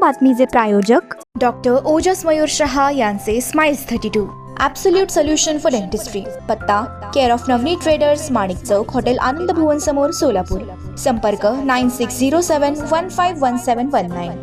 बातमीचे प्रायोजक डॉक्टर ओजस मयूर शहा यांचे smiles thirty two absolute solution for dentistry पत्ता care of Navani traders Manik Chowk hotel Anand Bhuvan समोर सोलापूर. संपर्क nine six zero seven one five one seven one nine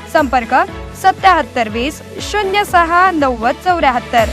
संपर्क सत्याहत्तर वीस शून्य सहा नव्वद चौऱ्याहत्तर.